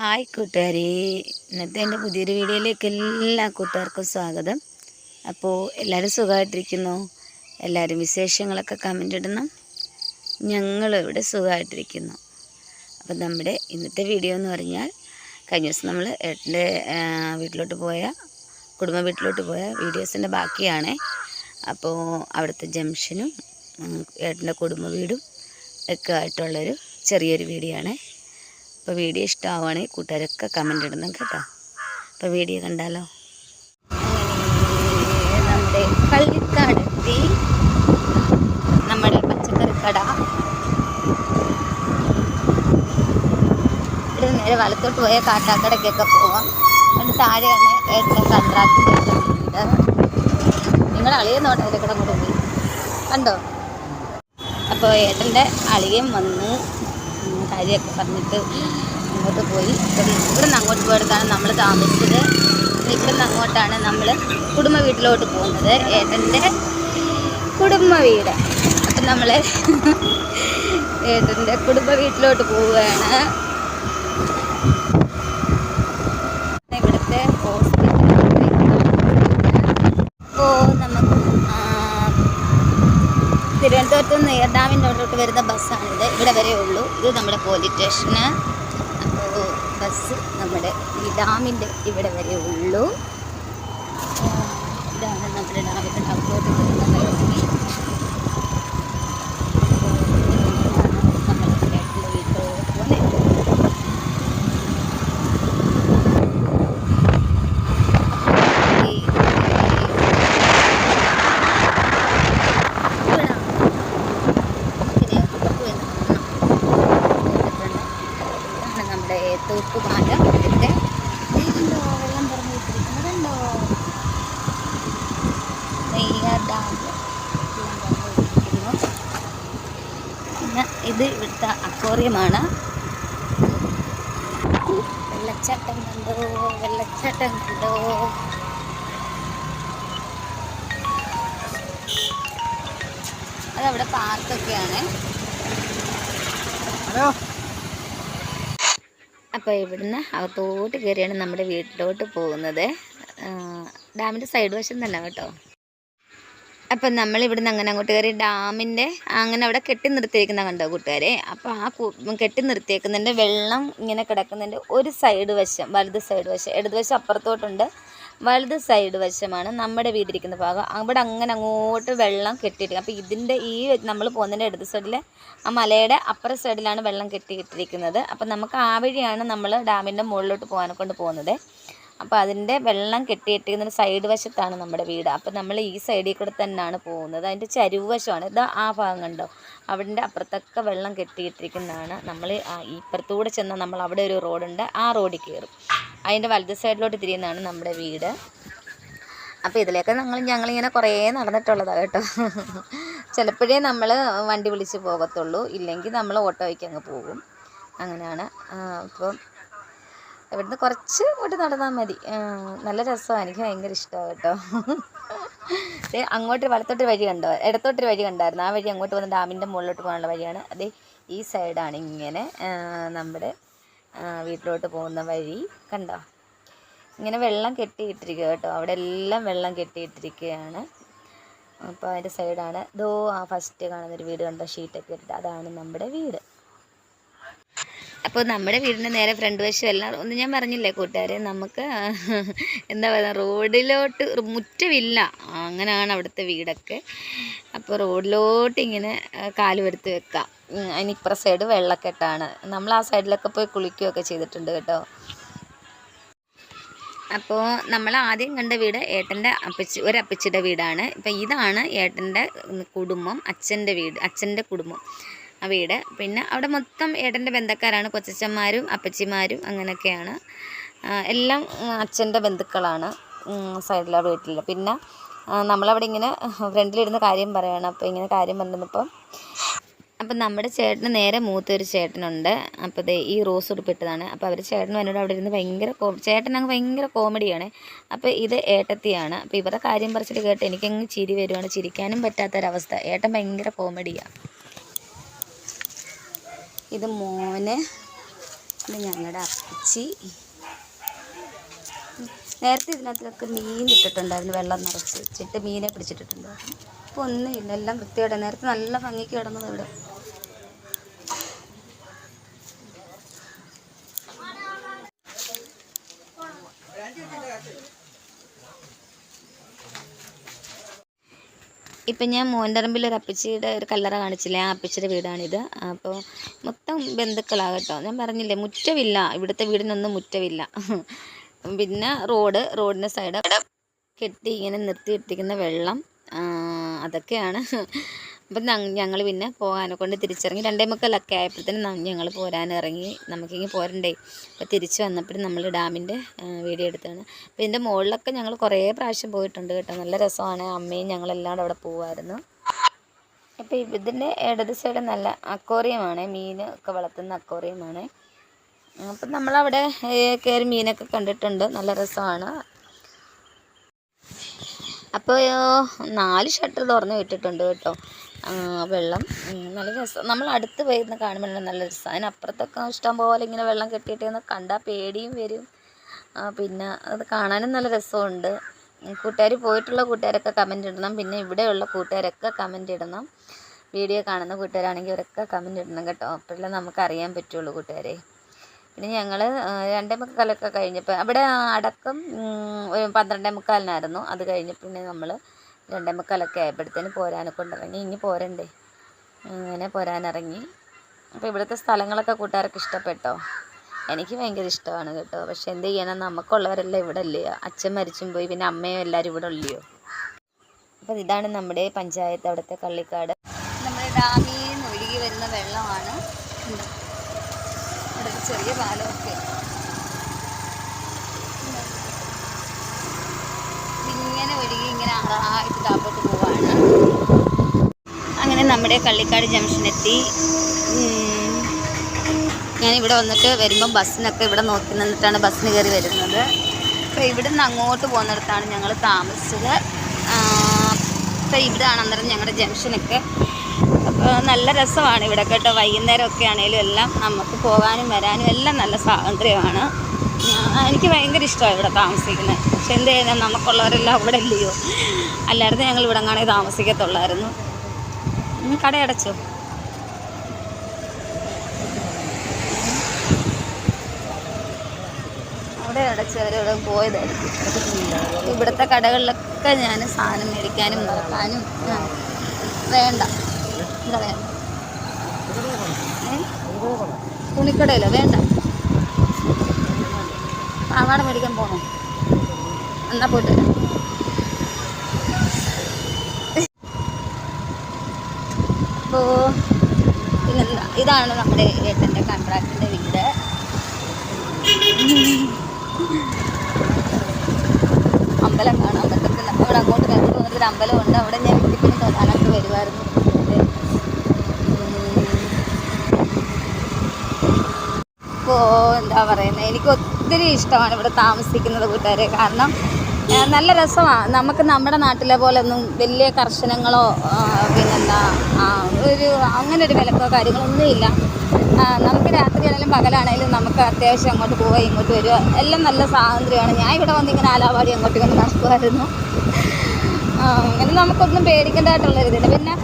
Hi കൂട്ടുകാരെ. ഇന്നത്തെ എന്റെ പുതിയൊരു വീഡിയോയിലേക്ക് എല്ലാ കൂട്ടുകാർക്കും സ്വാഗതം. അപ്പോൾ എല്ലാവരും സുഖമായിട്ടിരിക്കുന്നു? എല്ലാവരും വിശേഷങ്ങളൊക്കെ കമന്റ് ഇടണം ഞങ്ങൾ ഇവിടെ സുഖമായിട്ടിരിക്കുന്നു. അപ്പം നമ്മുടെ ഇന്നത്തെ വീഡിയോ എന്ന് പറഞ്ഞാൽ കഴിഞ്ഞ ദിവസം നമ്മൾ ഏട്ടന്റെ വീട്ടിലോട്ട് പോയ കുടുംബ വീട്ടിലോട്ട് പോയ വീഡിയോസിന്റെ ബാക്കിയാണ്. അപ്പോൾ അവിടുത്തെ ജംഗ്ഷനും ഉം, ഏട്ടന്റെ കുടുംബ വീടും ഒക്കെ ആയിട്ടുള്ളൊരു ചെറിയൊരു വീഡിയോ ആണ്. അപ്പോൾ വീഡിയോ ഇഷ്ടമാവുകയാണെങ്കിൽ കൂട്ടുകാരൊക്കെ കമന്റ് ഇടണം കേട്ടോ. അപ്പോൾ വീഡിയോ കണ്ടാലോ? നമ്മുടെ കള്ളിക്കാടെത്തി നമ്മുടെ പച്ചക്കറി കട ഇവിടെ നേരെ വലത്തോട്ട് പോയ കാട്ടാക്കടയ്ക്കൊക്കെ പോവാം. അതിന് താഴെയാണ് ഏറ്റവും കണ്ടാക്കി നിങ്ങൾ അളിയെന്നോട്ടെ അതിലേക്കൂടെ അങ്ങോട്ട് പോയി. കണ്ടോ? അപ്പോൾ ഏട്ടന്റെ അളിയൻ വന്ന് കാര്യമൊക്കെ പറഞ്ഞിട്ട് അങ്ങോട്ട് പോയി. ഇവിടെ നിന്ന് അങ്ങോട്ട് പോയിടത്താണ് നമ്മൾ താമസിച്ചത്. ഇവിടെ നിന്ന് അങ്ങോട്ടാണ് നമ്മൾ കുടുംബ വീട്ടിലോട്ട് പോകുന്നത്. ഏട്ടന്റെ കുടുംബ വീട്. അപ്പം നമ്മൾ ഏട്ടന്റെ കുടുംബ വീട്ടിലോട്ട് പോവുകയാണ് ഇവിടുത്തെ ഹോസ്പിറ്റൽ അപ്പോൾ നമുക്ക് ആ, തിരുവനന്തപുരത്ത് നിന്ന് ഏർഡാമിന്റെ അവിടോട്ട് വരുന്ന ബസ്സാണിത്. ഇവിടെ വരെ ഉള്ളൂ. ഇത് നമ്മുടെ പോലീസ് സ്റ്റേഷന് അപ്പോൾ ബസ് നമ്മുടെ ഈ ഡാമിന്റെ ഇവിടെ വരെ ഉള്ളൂ. ഇതാണ് നമ്മുടെ ഡാമിന്റെ അവിടോട്ട് വരുന്ന വഴി നമ്മൾ ഏട്ടന്റെ വീട്ടിലോട്ട് പോകുന്നത് ഈ ഇതാണ് നമ്മുടെ തൂക്കുപാലം ഇവിടുത്തെ കണ്ടോ വെള്ളം തുറന്നു വെച്ചിരിക്കുന്നത് കണ്ടോ നെയ്യാർ ഡാം വെള്ളം തുറന്നു വെച്ചിരിക്കുന്നു പിന്നെ ഇത് ഇവിടുത്തെ അക്വോറിയമാണ്. വെള്ളച്ചാട്ടം കണ്ടോ? വെള്ളച്ചാട്ടം കണ്ടോ? അതവിടെ പാർക്കൊക്കെയാണ്. അപ്പോൾ ഇവിടുന്ന് അകത്തോട്ട് കയറിയാണ് നമ്മുടെ വീട്ടിലോട്ട് പോകുന്നത്. ഡാമിന്റെ സൈഡ് വശം തന്നെ കേട്ടോ. അപ്പം നമ്മൾ ഇവിടുന്ന് അങ്ങനെ അങ്ങോട്ട് കയറി ഡാമിന്റെ അങ്ങനെ അവിടെ കെട്ടി നിർത്തിയേക്കുന്ന കണ്ടോ കൂട്ടുകാരെ? അപ്പോൾ ആ കെട്ടി നിർത്തിയേക്കുന്നതിന്റെ വെള്ളം ഇങ്ങനെ കിടക്കുന്നതിന്റെ ഒരു സൈഡ് വശം വലത് സൈഡ് വശം ഇടത് വശം അപ്പുറത്തോട്ടുണ്ട്. വലത് സൈഡ് വശമാണ് നമ്മുടെ വീടിരിക്കുന്ന ഭാഗം. അവിടെ അങ്ങനെ അങ്ങോട്ട് വെള്ളം കെട്ടിയിട്ടിരിക്കും. അപ്പോൾ ഇതിന്റെ ഈ നമ്മൾ പോകുന്നതിന്റെ ഇടത് സൈഡിൽ ആ മലയുടെ അപ്പുറ സൈഡിലാണ് വെള്ളം കെട്ടിയിട്ടിരിക്കുന്നത് അപ്പോൾ നമുക്ക് ആ വഴിയാണ് നമ്മൾ ഡാമിന്റെ മുകളിലോട്ട് പോകാനെ കൊണ്ട് പോകുന്നത്. അപ്പോൾ അതിന്റെ വെള്ളം കെട്ടിയിട്ടിരിക്കുന്ന സൈഡ് വശത്താണ് നമ്മുടെ വീട്. അപ്പോൾ നമ്മൾ ഈ സൈഡിൽ കൂടെ തന്നെയാണ് പോകുന്നത്. അതിന്റെ ചരിവ് വശമാണ് ഇതാ ആ ഭാഗം കണ്ടോ? അവിടെ അപ്പുറത്തൊക്കെ വെള്ളം കെട്ടിയിട്ടിരിക്കുന്നതാണ്. നമ്മൾ ഇപ്പുറത്തൂടെ ചെന്നാൽ നമ്മൾ അവിടെ ഒരു റോഡുണ്ട് ആ റോഡിൽ കയറും. അതിന്റെ വലത് സൈഡിലോട്ട് തിരിയുന്നതാണ് നമ്മുടെ വീട്. അപ്പോൾ ഇതിലേക്ക് ഞങ്ങൾ ഞങ്ങളിങ്ങനെ കുറേ നടന്നിട്ടുള്ളതാണ് കേട്ടോ. ചിലപ്പോഴേ നമ്മൾ വണ്ടി വിളിച്ച് പോകത്തുള്ളൂ. ഇല്ലെങ്കിൽ നമ്മൾ ഓട്ടോയ്ക്ക് അങ്ങ് പോകും. അങ്ങനെയാണ്. അപ്പം ഇവിടുന്ന് കുറച്ച് ഇങ്ങോട്ട് നടന്നാൽ മതി. നല്ല രസമാണ്. എനിക്ക് ഭയങ്കര ഇഷ്ടമാണ് കേട്ടോ. അങ്ങോട്ട് വലത്തോട്ടൊരു വഴി കണ്ടോ? ഇടത്തോട്ടൊരു വഴി കണ്ടായിരുന്നു. ആ വഴി അങ്ങോട്ട് വന്ന് ഡാമിന്റെ മുകളിലോട്ട് പോകാനുള്ള വഴിയാണ്. അതെ ഈ സൈഡാണ് ഇങ്ങനെ നമ്മുടെ വീട്ടിലോട്ട് പോകുന്ന വഴി. കണ്ടോ? ഇങ്ങനെ വെള്ളം കെട്ടിയിട്ടിരിക്കുക കേട്ടോ. അവിടെ എല്ലാം വെള്ളം കെട്ടിയിട്ടിരിക്കുകയാണ്. അപ്പോൾ അതിന്റെ സൈഡാണ്. ദോ ആ ഫസ്റ്റ് കാണുന്നൊരു വീട് കണ്ടോ? ഷീറ്റൊക്കെ ഇട്ടിട്ട്. അതാണ് നമ്മുടെ വീട്. അപ്പോൾ നമ്മുടെ വീടിന്റെ നേരെ ഫ്രണ്ട് വശം എല്ലാം ഒന്നും ഞാൻ പറഞ്ഞില്ലേ കൂട്ടുകാരെ നമുക്ക് എന്താ പറയുക റോഡിലോട്ട് മുറ്റമില്ല അങ്ങനെയാണ് അവിടുത്തെ വീടൊക്കെ. അപ്പോൾ റോഡിലോട്ട് ഇങ്ങനെ കാൽ വരുത്തി വെക്കാം. ഉം, അതിന് ഇപ്പുറ സൈഡ് വെള്ളക്കെട്ടാണ്. നമ്മൾ ആ സൈഡിലൊക്കെ പോയി കുളിക്കുകയൊക്കെ ചെയ്തിട്ടുണ്ട് കേട്ടോ. അപ്പോൾ നമ്മൾ ആദ്യം കണ്ട വീട് ഏട്ടന്റെ അപ്പച്ചി ഒരു അപ്പച്ചിയുടെ വീടാണ്. ഇപ്പം ഇതാണ് ഏട്ടന്റെ കുടുംബം അച്ഛന്റെ വീട് അച്ഛന്റെ കുടുംബം. ആ വീട്. പിന്നെ അവിടെ മൊത്തം ഏട്ടന്റെ ബന്ധക്കാരാണ്. കൊച്ചച്ചന്മാരും അപ്പച്ചിമാരും അങ്ങനെയൊക്കെയാണ്. എല്ലാം അച്ഛന്റെ ബന്ധുക്കളാണ് സൈഡിലെ വീട്ടിൽ. പിന്നെ നമ്മളവിടെ ഇങ്ങനെ ഫ്രണ്ടിലിരുന്ന് കാര്യം പറയണം. അപ്പോൾ ഇങ്ങനെ കാര്യം പറഞ്ഞപ്പോൾ അപ്പം നമ്മുടെ ചേട്ടന് നേരെ മൂത്തൊരു ചേട്ടനുണ്ട്. അപ്പോൾ ദേ ഈ റോസ് ഉടുപ്പിട്ടതാണ്. അപ്പോൾ അവർ ചേട്ടൻ എന്നോട് അവിടെ ഇരുന്ന് ഭയങ്കര കോ ചേട്ടൻ അങ്ങ് ഭയങ്കര കോമഡിയാണ്. അപ്പോൾ ഇത് ഏട്ടത്തിയാണ്. അപ്പോൾ ഇവരുടെ കാര്യം പറിച്ചിട്ട് കേട്ട് എനിക്കങ്ങ് ചിരി വരുവാണ്. ചിരിക്കാനും പറ്റാത്തൊരവസ്ഥ. ഏട്ടൻ ഭയങ്കര കോമഡിയാണ് ഇത് മോന്. ഇത് ഞങ്ങളുടെ അപ്പച്ചി. നേരത്തെ ഇതിനകത്തൊക്കെ മീൻ ഇട്ടിട്ടുണ്ടായിരുന്നു. വെള്ളം നിറച്ച് വെച്ചിട്ട് മീനെ പിടിച്ചിട്ടിട്ടുണ്ടായിരുന്നു. ഇപ്പോൾ ഒന്നുമില്ല. എല്ലാം വൃത്തിയോടെ നേരത്തെ നല്ല ഭംഗിക്ക് കിടന്നത് ഇവിടെ. ഇപ്പം ഞാൻ മോന്ററമ്പിൽ ഒരു അപ്പച്ചിയുടെ ഒരു കല്ലറ കാണിച്ചില്ലേ? ആ അപ്പച്ചിയുടെ വീടാണിത്. അപ്പോൾ മൊത്തം ബന്ധുക്കളാണ് കേട്ടോ ഞാൻ പറഞ്ഞില്ലേ മുറ്റമില്ല ഇവിടുത്തെ വീടിനൊന്നും മുറ്റമില്ല പിന്നെ റോഡ് റോഡിന്റെ സൈഡ് കെട്ടി ഇങ്ങനെ നിർത്തിയിട്ടിരിക്കുന്ന വെള്ളം അതൊക്കെയാണ്. അപ്പം ഞങ്ങൾ പിന്നെ പോകാനെ കൊണ്ട് തിരിച്ചിറങ്ങി. രണ്ടേ മുക്കാലൊക്കെ ആയപ്പോഴത്തേനും ഞങ്ങൾ പോരാനിറങ്ങി. നമുക്കിങ്ങനെ പോരണ്ടേ. അപ്പോൾ തിരിച്ച് വന്നപ്പോഴും നമ്മൾ ഡാമിന്റെ വീഡിയോ എടുത്താണ്. അപ്പോൾ ഇതിന്റെ മുകളിലൊക്കെ ഞങ്ങൾ കുറേ പ്രാവശ്യം പോയിട്ടുണ്ട് കേട്ടോ. നല്ല രസമാണ്. അമ്മയും ഞങ്ങളെല്ലാം അവിടെ പോകുമായിരുന്നു അപ്പോൾ ഇതിന്റെ ഇടത് സൈഡ് നല്ല അക്കോറിയമാണ് മീൻ ഒക്കെ വളർത്തുന്ന അക്കോറിയമാണ് അപ്പം നമ്മളവിടെ കയറി മീനൊക്കെ കണ്ടിട്ടുണ്ട്. നല്ല രസമാണ്. അപ്പോൾ നാല് ഷട്ടർ തുറന്ന് വിട്ടിട്ടുണ്ട് കേട്ടോ. വെള്ളം. നല്ല രസം. നമ്മൾ അടുത്ത് പോയിരുന്ന് കാണുമ്പോൾ നല്ല രസം. അതിനപ്പുറത്തൊക്കെ ഇഷ്ടം പോലെ ഇങ്ങനെ വെള്ളം കെട്ടിയിട്ടൊന്ന് കണ്ടാൽ പേടിയും വരും. പിന്നെ അത് കാണാനും നല്ല രസമുണ്ട് കൂട്ടുകാർ പോയിട്ടുള്ള കൂട്ടുകാരൊക്കെ കമന്റ് ഇടണം. പിന്നെ ഇവിടെയുള്ള കൂട്ടുകാരൊക്കെ കമന്റ് ഇടണം. വീഡിയോ കാണുന്ന കൂട്ടുകാരാണെങ്കിൽ അവരൊക്കെ കമന്റ് ഇടണം കേട്ടോ. അപ്പോഴല്ലേ നമുക്ക് അറിയാൻ പറ്റുള്ളൂ കൂട്ടുകാരെ. പിന്നെ ഞങ്ങൾ രണ്ടേ മുക്കാലൊക്കെ കഴിഞ്ഞപ്പോൾ അവിടെ അടക്കം ഒരു പന്ത്രണ്ടേ മുക്കാലിനായിരുന്നു. അത് കഴിഞ്ഞപ്പോൾ പിന്നെ നമ്മൾ രണ്ടേ മുക്കാലൊക്കെ ആയപ്പോഴത്തേന് പോരാനൊക്കെ ഉണ്ടിറങ്ങി ഇനി പോരണ്ടേ? അങ്ങനെ പോരാനിറങ്ങി. അപ്പോൾ ഇവിടുത്തെ സ്ഥലങ്ങളൊക്കെ കൂട്ടുകാർക്ക് ഇഷ്ടപ്പെട്ടോ? എനിക്ക് ഭയങ്കര ഇഷ്ടമാണ് കേട്ടോ. പക്ഷെ എന്ത് ചെയ്യണം? നമുക്കുള്ളവരെല്ലാം ഇവിടെ ഇല്ലയോ അച്ഛൻ മരിച്ചും പോയി. പിന്നെ അമ്മയും എല്ലാവരും ഇവിടെ ഇല്ലയോ അപ്പോൾ ഇതാണ് നമ്മുടെ പഞ്ചായത്ത് അവിടുത്തെ കള്ളിക്കാട്. നമ്മുടെ ഡാമിൽ നിന്ന് ഒഴുകി വരുന്ന വെള്ളമാണ്. ചെറിയ പാലമൊക്കെ ഇങ്ങനെ ആറായിട്ട് താപ്പോട്ട് പോവാണ്. അങ്ങനെ നമ്മുടെ കള്ളിക്കാട് ജംഗ്ഷനെത്തി. ഞാൻ ഇവിടെ വന്നിട്ട് വരുമ്പോൾ ബസ്സിനൊക്കെ ഇവിടെ നോക്കി നിന്നിട്ടാണ് ബസ്സിന് കയറി വരുന്നത്. അപ്പോൾ ഇവിടെ നിന്ന് അങ്ങോട്ട് പോകുന്നിടത്താണ് ഞങ്ങൾ താമസിച്ചത്. അപ്പോൾ ഇവിടെയാണ് അന്നേരം ഞങ്ങളുടെ ജംഗ്ഷനൊക്കെ. അപ്പോൾ നല്ല രസമാണ് ഇവിടെ കേട്ടോ. വൈകുന്നേരമൊക്കെ ആണെങ്കിലും എല്ലാം നമുക്ക് പോകാനും വരാനും എല്ലാം നല്ല സ്വാതന്ത്ര്യമാണ്. ആ, എനിക്ക് ഭയങ്കര ഇഷ്ടമാണ് ഇവിടെ താമസിക്കുന്നത് പക്ഷെ എന്ത് ചെയ്യുന്നത് നമുക്കുള്ളവരെല്ലാം അവിടെ ഇല്ലയോ? അല്ലായിരുന്നു ഞങ്ങൾ ഇവിടെ കാണേ താമസിക്കത്തുള്ളായിരുന്നു. കടയടച്ചോ അവിടെ അടച്ചവരവിടെ പോയതായിരിക്കും. ഇവിടുത്തെ കടകളിലൊക്കെ ഞാൻ സാധനം മേടിക്കാനും നോക്കാനും വേണ്ട. ഏ? തുണിക്കടയിലോ? വേണ്ട. പാവാട മേടിക്കാൻ പോകണം എന്നാ പോയിട്ട് വരാം. അപ്പോ പിന്നെന്താ ഇതാണ് നമ്മുടെ ഏട്ടന്റെ കോൺട്രാക്ടിന്റെ വീട്. അമ്പലം കാണാൻ പറ്റത്തില്ല അവിടെ അങ്ങോട്ട് നേരത്തെ വന്നിട്ടൊരു അമ്പലമുണ്ട് അവിടെ ഞാൻ വീട്ടിൽ തൊഴാനൊക്കെ വരുമായിരുന്നു ഇപ്പോൾ എന്താ പറയുന്നത് എനിക്ക് ഒത്തിരി ഇഷ്ടമാണ് ഇവിടെ താമസിക്കുന്നത് കൂട്ടുകാരെ. കാരണം നല്ല രസമാണ് നമുക്ക് നമ്മുടെ നാട്ടിലെ പോലെ ഒന്നും വലിയ കർശനങ്ങളോ പിന്നെന്താ ഒരു അങ്ങനെ ഒരു വിലക്കോ കാര്യങ്ങളൊന്നുമില്ല നമുക്ക് രാത്രിയാണെങ്കിലും പകലാണെങ്കിലും നമുക്ക് അത്യാവശ്യം അങ്ങോട്ട് പോവുക ഇങ്ങോട്ട് വരിക. എല്ലാം നല്ല സ്വാതന്ത്ര്യമാണ്. ഞാൻ ഇവിടെ വന്ന് ഇങ്ങനെ ആലാപാടി അങ്ങോട്ട് ഇങ്ങനെ നടക്കുമായിരുന്നു. അങ്ങനെ നമുക്കൊന്നും പേടിക്കേണ്ടതായിട്ടുള്ളൊരിതില്ല പിന്നെ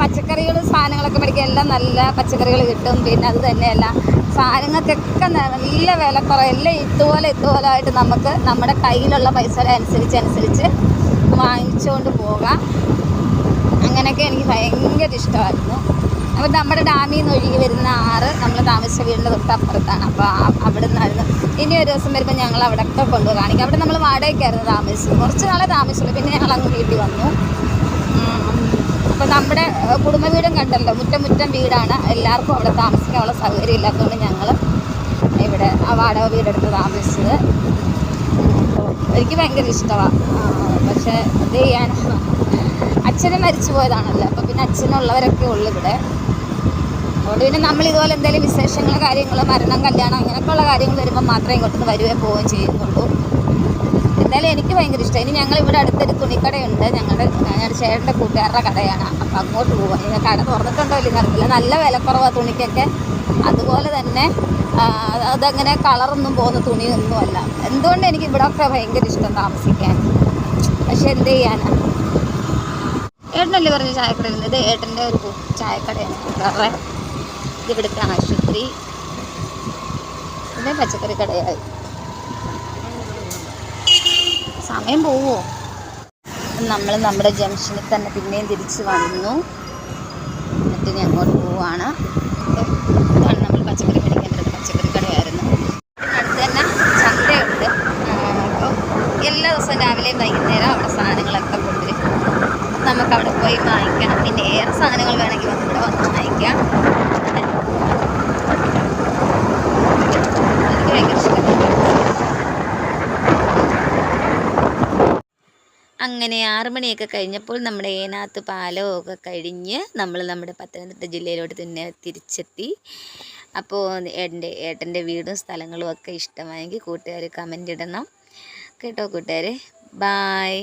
പച്ചക്കറികൾ സാധനങ്ങളൊക്കെ മേടിക്കാൻ എല്ലാം നല്ല പച്ചക്കറികൾ കിട്ടും. പിന്നെ അത് തന്നെയല്ല സാധനങ്ങൾക്കൊക്കെ നല്ല വിലക്കുറവ് എല്ലാം ഇതുപോലെ ഇതുപോലെ ആയിട്ട് നമുക്ക് നമ്മുടെ കയ്യിലുള്ള പൈസ അനുസരിച്ച് അനുസരിച്ച് വാങ്ങിച്ചുകൊണ്ട് പോകാം. അങ്ങനെയൊക്കെ എനിക്ക് ഭയങ്കര ഇഷ്ടമായിരുന്നു. അപ്പോൾ നമ്മുടെ ഡാമിൽ നിന്ന് ഒഴുകി വരുന്ന ആറ് നമ്മൾ താമസിച്ച വീടിന്റെ തൊട്ടപ്പുറത്താണ്. അപ്പോൾ അവിടെ നിന്നായിരുന്നു ഇനി ഒരു ദിവസം വരുമ്പോൾ ഞങ്ങൾ അവിടെയൊക്കെ കൊണ്ടുപോയി കാണിക്കാം. അവിടെ നമ്മൾ വാടകയ്ക്കായിരുന്നു താമസിച്ചത്. കുറച്ച് നാളെ താമസിച്ചുള്ളൂ. പിന്നെ ഞങ്ങൾ അങ്ങ് വീട്ടിൽ വന്നു. നമ്മുടെ കുടുംബ വീടും കണ്ടല്ലോ. മുറ്റം മുറ്റം വീടാണ്. എല്ലാവർക്കും അവിടെ താമസിക്കാനുള്ള സൗകര്യം ഇല്ലാത്തതുകൊണ്ട് ഞങ്ങൾ ഇവിടെ ആ വാടക വീടെടുത്ത് താമസിച്ചത്. എനിക്ക് ഭയങ്കര ഇഷ്ടമാണ് പക്ഷേ എന്ത് ചെയ്യാൻ? അച്ഛനും മരിച്ചു പോയതാണല്ലോ. അപ്പോൾ പിന്നെ അച്ഛനുള്ളവരൊക്കെ ഉള്ളു ഇവിടെ. അതുകൊണ്ട് പിന്നെ നമ്മൾ ഇതുപോലെ എന്തെങ്കിലും വിശേഷങ്ങൾ കാര്യങ്ങൾ മരണം കല്യാണം അങ്ങനെയൊക്കെയുള്ള കാര്യങ്ങൾ വരുമ്പോൾ മാത്രമേ ഇങ്ങോട്ടൊന്ന് വരുവേ പോവുകയും ചെയ്യുന്നുള്ളൂ. എന്തായാലും എനിക്ക് ഭയങ്കര ഇഷ്ടം. ഇനി ഞങ്ങൾ ഇവിടെ അടുത്തൊരു തുണിക്കടയുണ്ട്. ഞങ്ങളുടെ ഞങ്ങളുടെ ചേട്ടന്റെ കൂട്ടുകാരുടെ കടയാണ്. അപ്പം അങ്ങോട്ട് പോവാം. കട തുറന്നിട്ടുണ്ടോ ഇല്ലെന്ന് അറിയില്ല. നല്ല വിലക്കുറവാണ് തുണിക്കൊക്കെ. അതുപോലെ തന്നെ അതങ്ങനെ കളറൊന്നും പോകുന്ന തുണിയൊന്നുമല്ല. എന്തുകൊണ്ട് എനിക്ക് ഇവിടെ ഒക്കെ ഭയങ്കര ഇഷ്ടം താമസിക്കാൻ? പക്ഷെ എന്ത് ചെയ്യാനാ? ഏട്ടനല്ലേ പറഞ്ഞ ചായക്കട ഇത് ഏട്ടന്റെ ഒരു ചായക്കടയാണ്. വേറെ ഇത് ഇവിടുത്തെ ആശുപത്രി. പിന്നെ പച്ചക്കറി കടയായി. സമയം പോവോ? നമ്മൾ നമ്മുടെ ജംഗ്ഷനിൽ തന്നെ പിന്നെയും തിരിച്ച് വന്നു. എന്നിട്ട് ഇനി അങ്ങോട്ട് പോവാണ് ഇതാണ് നമ്മൾ പച്ചക്കറി മേടിക്കേണ്ടത് പച്ചക്കറി കടയായിരുന്നു അടുത്ത് തന്നെ ചന്തയുണ്ട് അപ്പോൾ എല്ലാ ദിവസവും രാവിലെയും വൈകുന്നേരം അവിടെ സാധനങ്ങളൊക്കെ കൊണ്ടുവരും നമുക്ക് അവിടെ പോയി വാങ്ങിക്കണം പിന്നെ ഏറെ സാധനങ്ങൾ വേണമെങ്കിൽ വന്ന് ഇവിടെ വന്ന് വാങ്ങിക്കാം എനിക്ക് ഭയങ്കര ഇഷ്ടമാണ് അങ്ങനെ ആറു മണിയൊക്കെ കഴിഞ്ഞപ്പോൾ നമ്മുടെ ഏനാത്ത് പാലവും ഒക്കെ കഴിഞ്ഞ് നമ്മൾ നമ്മുടെ പത്തനംതിട്ട ജില്ലയിലോട്ട് തന്നെ തിരിച്ചെത്തി. അപ്പോൾ ഏട്ടന്റെ ഏട്ടന്റെ വീടും സ്ഥലങ്ങളും ഒക്കെ ഇഷ്ടമായെങ്കിൽ കൂട്ടുകാർ കമന്റ് ഇടണം. കേട്ടോ കൂട്ടുകാരെ. ബായ്